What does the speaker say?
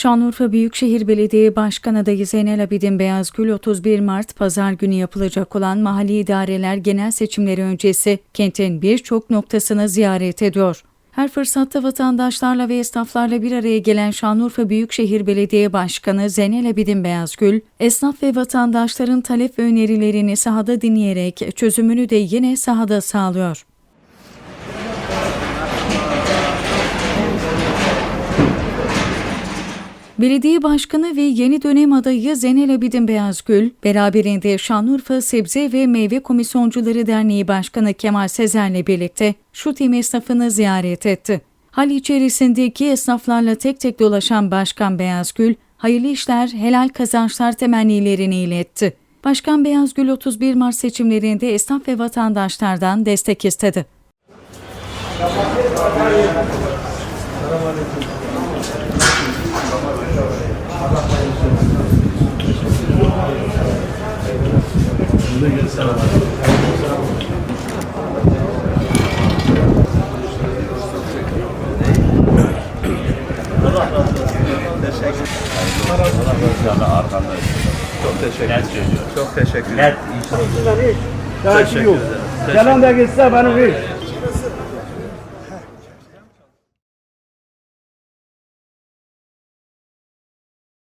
Şanlıurfa Büyükşehir Belediye Başkan adayı Zeynel Abidin Beyazgül 31 Mart Pazar günü yapılacak olan mahalli idareler genel seçimleri öncesi kentin birçok noktasını ziyaret ediyor. Her fırsatta vatandaşlarla ve esnaflarla bir araya gelen Şanlıurfa Büyükşehir Belediye Başkanı Zeynel Abidin Beyazgül, esnaf ve vatandaşların talep ve önerilerini sahada dinleyerek çözümünü de yine sahada sağlıyor. Belediye Başkanı ve yeni dönem adayı Zeynel Abidin Beyazgül, beraberinde Şanlıurfa Sebze ve Meyve Komisyoncuları Derneği Başkanı Kemal Sezer'le birlikte Şutim esnafını ziyaret etti. Hal içerisindeki esnaflarla tek tek dolaşan Başkan Beyazgül, hayırlı işler, helal kazançlar temennilerini iletti. Başkan Beyazgül 31 Mart seçimlerinde esnaf ve vatandaşlardan destek istedi. Çok teşekkür Net söylüyorum. Çok teşekkür Net inşallah. Teşekkür ederim. Yalan da gitse beni ver.